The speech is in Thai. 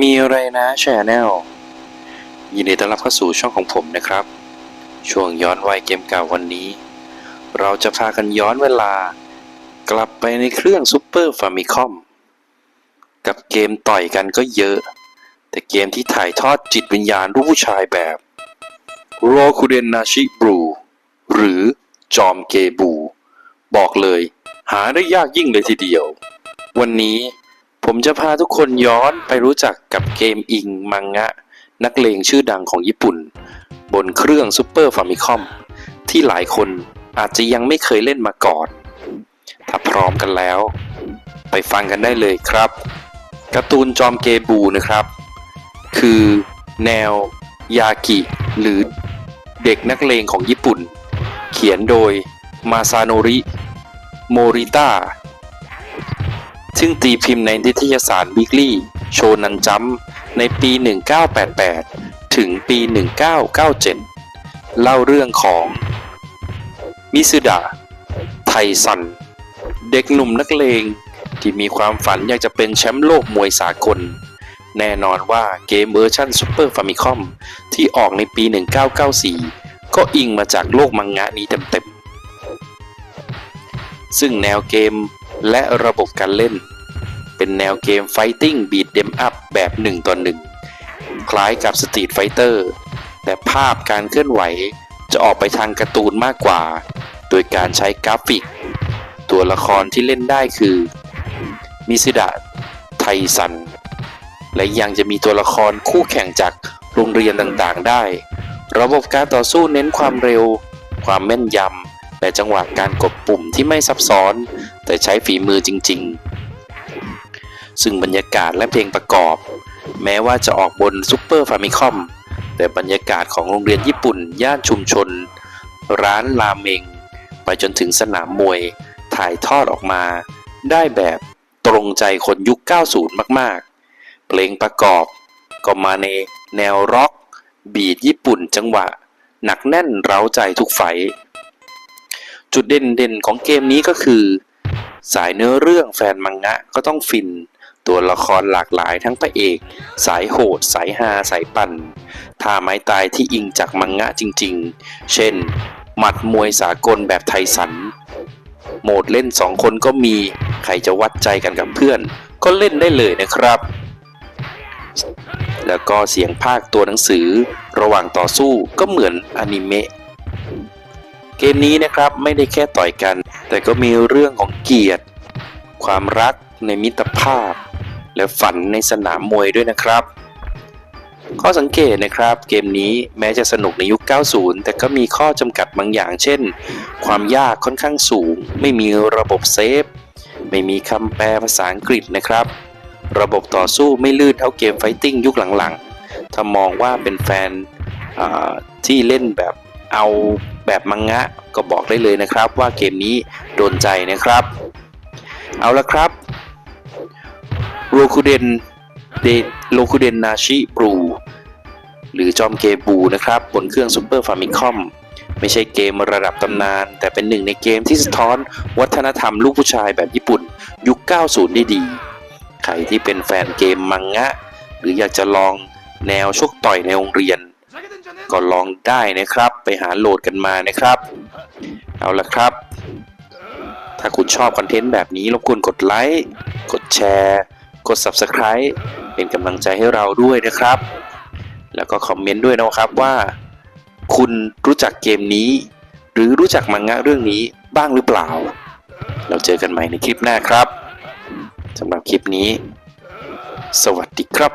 มีอะไรนะชแนลยินดีต้อนรับเข้าสู่ช่องของผมนะครับ ช่วงย้อนวัยเกมเก่าวันนี้ เราจะพากันย้อนเวลา กลับไปในเครื่องซูเปอร์ฟามิคอมกับเกมต่อยกันก็เยอะ แต่เกมที่ถ่ายทอดจิตวิญญาณลูกผู้ชายแบบโรคุเดนนาชิบรูหรือจอมเกบู บอกเลย หาได้ยากยิ่งเลยทีเดียว วันนี้ ผมจะพาทุกคนย้อนไปรู้จักกับเกมอิงมังงะ นักเลงชื่อดังของญี่ปุ่น บนเครื่องซูเปอร์ฟามิคอมที่หลายคนอาจจะยังไม่เคยเล่นมาก่อน ถ้าพร้อมกันแล้ว ไปฟังกันได้เลยครับการ์ตูนจอมเกบูนะครับ คือแนวยากิ หรือเด็กนักเลงของญี่ปุ่น เขียนโดยมาซาโนริ โมริต้า ซึ่งตีพิมพ์ในนิตยสาร Weekly โชนันจัมในปี 1988 ถึงปี 1997 เล่าเรื่องของ มิซึดะ ไทซัน เด็กหนุ่มนักเลงที่มีความฝันอยากจะเป็นแชมป์โลกมวยสากล แน่นอนว่าเกมเวอร์ชันซูเปอร์ฟามิคอมที่ออกในปี 1994 ก็อิงมาจากโลกมังงะนี้เต็มๆ ซึ่งแนวเกม และระบบการเล่น เป็นแนวเกม Fighting Beat Them Up แบบ 1 ต่อ 1 คล้ายกับ Street Fighter แต่ภาพการเคลื่อนไหวจะออกไปทางการ์ตูนมากกว่า โดยการใช้กราฟิก ตัวละครที่เล่นได้คือมิซิดะไทซัน และยังจะมีตัวละครคู่แข่งจากโรงเรียนต่างๆได้ ระบบการต่อสู้เน้นความเร็ว ความแม่นยำและจังหวะการกดปุ่มที่ไม่ซับซ้อน แต่ใช้ฝีมือจริง ๆ ซึ่งบรรยากาศและเพลงประกอบ แม้ว่าจะออกบนซูเปอร์ฟามิคอมแต่บรรยากาศของโรงเรียนญี่ปุ่น ย่านชุมชน ร้านราเมง ไปจนถึงสนามมวยถ่ายทอดออกมา ได้แบบตรงใจคนยุค 90 มากๆ เพลงประกอบ ก็มาในแนวร็อก บีดญี่ปุ่นจังหวะ หนักแน่นเร้าใจทุกไฟจุดเด่นๆของเกมนี้ก็คือ สายเนื้อเรื่องแฟนมังงะก็ต้องฟิน ตัวละครหลากหลายทั้งพระเอก สายโหด สายฮาสายปั่นท่าไม้ตายที่อิงจากมังงะจริงๆ เช่น หมัดมวยสากลแบบไทสัน โหมดเล่นสองคนก็มี ใครจะวัดใจกันกับเพื่อน ก็เล่นได้เลยนะครับ แล้วก็เสียงภาคตัวหนังสือ ระหว่างต่อสู้ก็เหมือนอนิเมะเกมนี้นะครับไม่ได้แค่ต่อยกัน แต่ก็มีเรื่องของเกียรติ ความรักในมิตรภาพ และฝันในสนามมวยด้วยนะครับ ข้อสังเกตนะครับเกมนี้แม้จะสนุกในยุค 90 แต่ก็มีข้อจำกัดบางอย่าง เช่น ความยากค่อนข้างสูง ไม่มีระบบเซฟ ไม่มีคำแปลภาษาอังกฤษนะครับ ระบบต่อสู้ไม่ลื่นเท่าเกมไฟติ้งยุคหลังๆ ถ้ามองว่าเป็นแฟนที่เล่นแบบ เอาแบบมังงะก็บอกได้เลยนะครับว่าเกมนี้โดนใจนะครับ เอาละครับโรคุเดนเดโรคุเดนนาชิบรูหรือจอมเกบูนะครับ บนเครื่องซูเปอร์ฟามิคอมไม่ใช่เกมระดับตำนาน แต่เป็นหนึ่งในเกมที่สะท้อนวัฒนธรรมลูกผู้ชายแบบญี่ปุ่น ยุค 90 ได้ดี ใครที่เป็นแฟนเกมมังงะ หรืออยากจะลองแนวชกต่อยในโรงเรียน ก็ลองได้นะครับ ไปหาโหลดกันมานะครับ เอาละครับ ถ้าคุณชอบคอนเทนต์แบบนี้รบกวนกดไลค์ กดแชร์ กด Subscribe เป็นกำลังใจให้เราด้วยนะครับ แล้วก็คอมเมนต์ด้วยนะครับว่า คุณรู้จักเกมนี้ หรือรู้จักมังงะเรื่องนี้บ้างหรือเปล่า เราเจอกันใหม่ในคลิปหน้าครับสำหรับคลิปนี้ สวัสดีครับ